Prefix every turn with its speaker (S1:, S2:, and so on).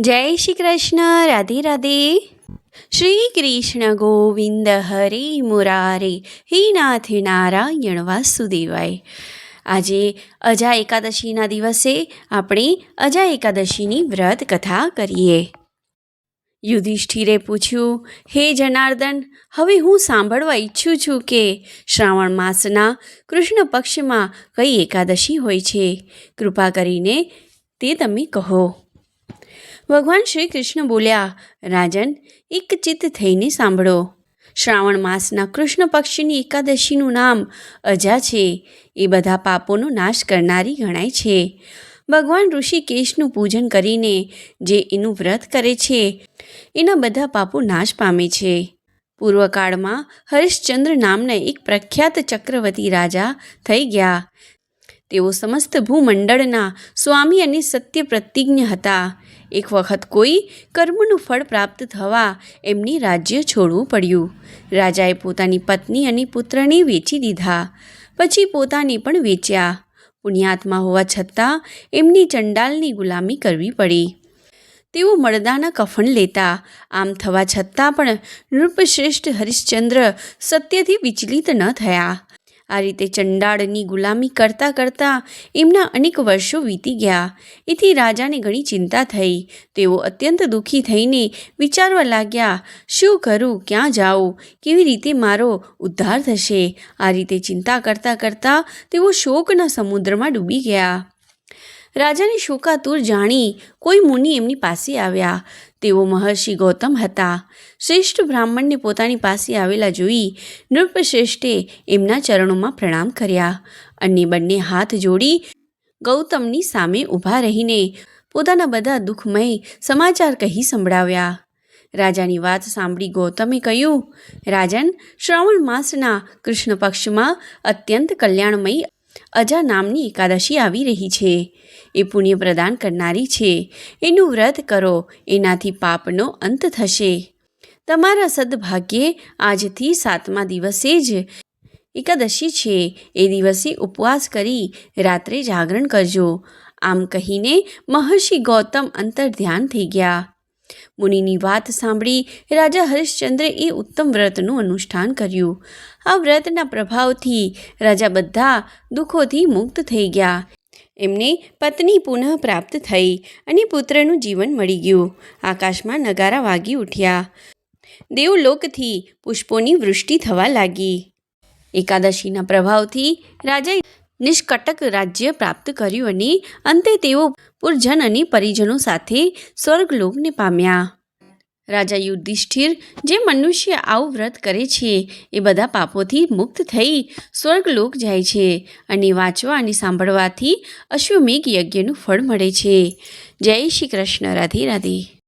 S1: જય શ્રી કૃષ્ણ, રાધે રાધે. શ્રી કૃષ્ણ ગોવિંદ હરે મુરારે, હે નાથ નારાયણ વાસુદેવાય. આજે અજા એકાદશીના દિવસે આપણે અજા એકાદશીની વ્રત કથા કરીએ. યુધિષ્ઠિરે પૂછ્યું, હે જનાર્દન, હવે હું સાંભળવા ઈચ્છું છું કે શ્રાવણ માસના કૃષ્ણ પક્ષમાં કઈ એકાદશી હોય છે? કૃપા કરીને તે તમે કહો. ભગવાન શ્રી કૃષ્ણ બોલ્યા, રાજન, એક ચિત્ત થઈને સાંભળો. શ્રાવણ માસના કૃષ્ણ પક્ષની એકાદશીનું નામ અજા છે. એ બધા પાપોનો નાશ કરનારી ગણાય છે. ભગવાન ઋષિકેશનું પૂજન કરીને જે એનું વ્રત કરે છે, એના બધા પાપો નાશ પામે છે. પૂર્વકાળમાં હરિશ્ચંદ્ર નામના એક પ્રખ્યાત ચક્રવર્તી રાજા થઈ ગયા. તેઓ સમસ્ત ભૂમંડળના સ્વામી અને સત્ય પ્રતિજ્ઞ હતા. એક વખત કોઈ કર્મનું ફળ પ્રાપ્ત થવા એમની રાજ્ય છોડવું પડ્યું. રાજાએ પોતાની પત્ની અને પુત્રને વેચી દીધા. પછી પોતાને પણ વેચ્યા. પુણ્યાત્મા હોવા છતાં એમની ચંડાલની ગુલામી કરવી પડી. તેઓ મળદાના કફન લેતા. આમ થવા છતાં પણ નૃપશ્રેષ્ઠ હરિશ્ચંદ્ર સત્યથી વિચલિત ન થયા. આ રીતે ચંડાળની ગુલામી કરતાં કરતાં એમના અનેક વર્ષો વીતી ગયા. એથી રાજાને ઘણી ચિંતા થઈ. તેઓ અત્યંત દુઃખી થઈને વિચારવા લાગ્યા, શું કરું? ક્યાં જાઉં? કેવી રીતે મારો ઉદ્ધાર થશે? આ રીતે ચિંતા કરતાં કરતાં તેઓ શોકના સમુદ્રમાં ડૂબી ગયા. રાજાને શોકાતુર જાણી કોઈ મુનિ એમની પાસે આવ્યા. તેઓ મહર્ષિ ગૌતમ હતા. શ્રેષ્ઠ બ્રાહ્મણને પોતાની પાસે આવેલા જોઈ નૃપશ્રેષ્ઠે એમના ચરણોમાં પ્રણામ કર્યા અને બંને હાથ જોડી ગૌતમની સામે ઊભા રહીને પોતાના બધા દુઃખમય સમાચાર કહી સંભળાવ્યા. રાજાની વાત સાંભળી ગૌતમે કહ્યું, રાજન, શ્રાવણ માસના કૃષ્ણ પક્ષમાં અત્યંત કલ્યાણમય અજા નામની એકાદશી આવી રહી છે. એ પુણ્ય પ્રદાન કરનારી છે. એનું વ્રત કરો. એનાથી પાપનો અંત થશે. તમારા સદભાગ્યે આજથી સાતમા દિવસે જ એકાદશી છે. એ દિવસે ઉપવાસ કરી રાત્રે જાગરણ કરજો. આમ કહીને મહર્ષિ ગૌતમ અંતર ધ્યાન થઈ ગયા. મુનિની વાત સાંભળી રાજા હરિશ્ચંદ્રે એ ઉત્તમ વ્રતનું અનુષ્ઠાન કર્યું. આ વ્રતના પ્રભાવથી રાજા બધા દુઃખોથી મુક્ત થઈ ગયા. એમને પત્ની પુનઃ પ્રાપ્ત થઈ અને પુત્રનું જીવન મળી ગયું. આકાશમાં નગારા વાગી ઉઠ્યા. દેવલોકથી પુષ્પોની વૃષ્ટિ થવા લાગી. એકાદશીના પ્રભાવથી રાજાએ નિષ્કટક રાજ્ય પ્રાપ્ત કર્યું અને અંતે તેઓ પુરજન અને પરિજનો સાથે સ્વર્ગલોકને પામ્યા. રાજા યુધિષ્ઠિર જે મનુષ્ય આવું વ્રત કરે છે, એ બધા પાપોથી મુક્ત થઈ સ્વર્ગલોક જાય છે અને વાંચવા અને સાંભળવાથી અશ્વમેઘ યજ્ઞનું ફળ મળે છે. જય શ્રી કૃષ્ણ, રાધે રાધે.